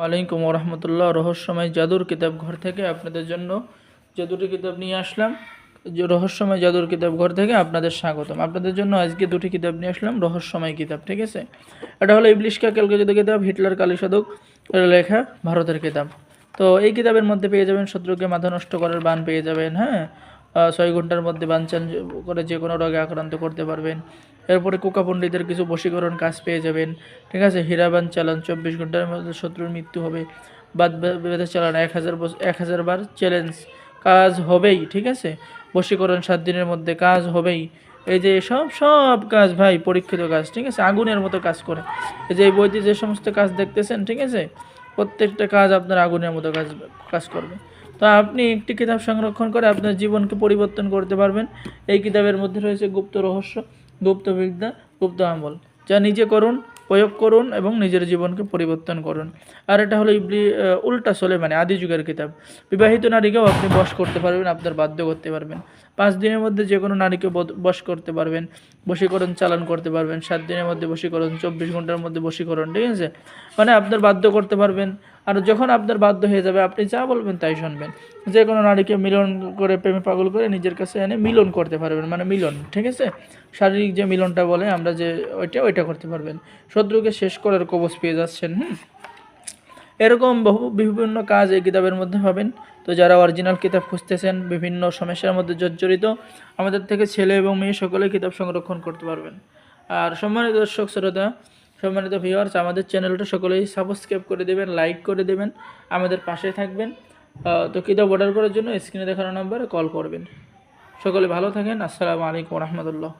ওয়ালাইকুম রহমতুল্লাহ রহস্যময় জাদুর কিতাব ঘর থেকে আপনাদের জন্য যে কিতাব নিয়ে আসলাম রহস্যময় জাদুর কিতাব ঘর থেকে আপনাদের স্বাগতম। আপনাদের জন্য আজকে দুটি কিতাব নিয়ে আসলাম, রহস্যময় কিতাব, ঠিক আছে? এটা হলো ইবলিশকা ক্যালকুলেট কিতাব, হিটলার কালীসাধক এর লেখা ভারতের কিতাব। তো এই কিতাবের মধ্যে পেয়ে যাবেন শত্রুকে মাথা নষ্ট করার বান পেয়ে যাবেন হ্যাঁ? ছয় ঘণ্টার মধ্যে বানচান করে যে কোনো রোগে আক্রান্ত করতে পারবেন। এরপরে কোকা পণ্ডিতের কিছু বশীকরণ কাজ পেয়ে যাবেন। ঠিক আছে? হীরাবান চালান, চব্বিশ ঘণ্টার মধ্যে শত্রুর মৃত্যু হবে। বাদ বেঁধে চালান, এক হাজার এক হাজার বার চ্যালেঞ্জ। কাজ হবেই, ঠিক আছে? বশীকরণ সাত দিনের মধ্যে কাজ হবেই। এই যে সব সব কাজ ভাই, পরীক্ষিত কাজ, ঠিক আছে? আগুনের মতো কাজ করে। এই যে এই বইতে যে সমস্ত কাজ দেখতেছেন, ঠিক আছে? প্রত্যেকটা কাজ আপনার আগুনের মতো কাজ কাজ করবে। তো আপনি একটি কিতাব সংরক্ষণ করে আপনার জীবনকে পরিবর্তন করতে পারবেন। এই কিতাবের মধ্যে রয়েছে গুপ্ত রহস্য, গুপ্ত বিদ্যা, গুপ্ত আমল। যা নিজে করুন, প্রয়োগ করুন এবং নিজের জীবনকে পরিবর্তন করুন। আর এটা হলো ইবলি উল্টা চলে মানে আদি যুগের কিতাব। বিবাহিত নারীকেও আপনি বশ করতে পারবেন, আপনার বাধ্য করতে পারবেন। পাঁচ দিনের মধ্যে যে কোনো নারীকে বশ করতে পারবেন। বশীকরণ, চালান করতে পারবেন। সাত দিনের মধ্যে বশীকরণ, চব্বিশ ঘণ্টার মধ্যে বশীকরণ, ঠিক আছে? মানে আপনার বাধ্য করতে পারবেন। আর যখন আপনার বাধ্য হয়ে যাবে, আপনি যা বলবেন তাই শুনবেন। যে কোনো নারীকে মিলন করে, প্রেমে পাগল করে নিজের কাছে এনে মিলন করতে পারবেন মানে মিলন, ঠিক আছে? শারীরিক যে মিলনটা বলে, আমরা যে ওইটা ওইটা করতে পারবেন। শত্রুকে শেষ করার কবচ পেয়ে যাচ্ছেন, হুম? এরকম বহু বিভিন্ন কাজ এই কিতাবের মধ্যে পাবেন। তো যারা অরিজিনাল কিতাব খুঁজতেছেন, বিভিন্ন সমস্যার মধ্যে জর্জরিত, আমাদের থেকে ছেলে এবং মেয়ে সকলে কিতাব সংরক্ষণ করতে পারবেন। আর সম্মানিত দর্শক, শ্রোতা সম্মানিত ভিউয়ার্স আমাদের চ্যানেলটা সকলেই সাবস্ক্রাইব করে দেবেন লাইক করে দেবেন, আমাদের পাশে থাকবেন। তো কিতাব অর্ডার করার জন্য স্ক্রিনে দেখানো নাম্বারে কল করবেন। সকলে ভালো থাকেন, আসসালামু আলাইকুম রহমতুল্লাহ।